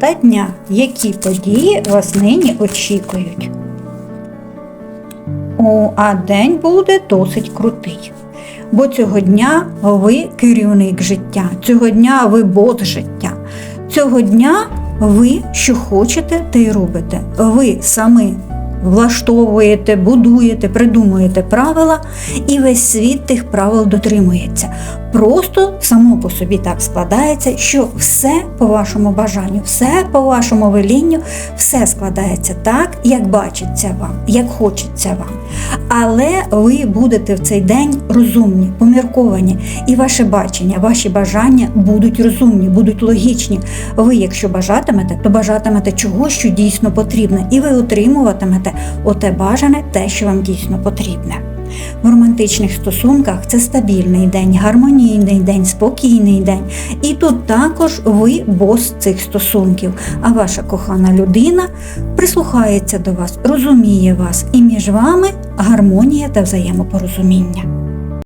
та дня. Які події вас нині очікують? О, а день буде досить крутий. Бо цього дня ви керівник життя, цього дня ви бот життя. Цього дня ви що хочете, те й робите. Ви самі влаштовуєте, будуєте, придумуєте правила, і весь світ тих правил дотримується. Просто само по собі так складається, що все по вашому бажанню, все по вашому велінню, все складається так, як бачиться вам, як хочеться вам. Але ви будете в цей день розумні, помірковані, і ваше бачення, ваші бажання будуть розумні, будуть логічні. Ви, якщо бажатимете, то бажатимете чого, що дійсно потрібне, і ви отримуватимете оте бажане, те, що вам дійсно потрібне. В романтичних стосунках це стабільний день, гармонійний день, спокійний день. І тут також ви бос цих стосунків, а ваша кохана людина прислухається до вас, розуміє вас, і між вами гармонія та взаємопорозуміння.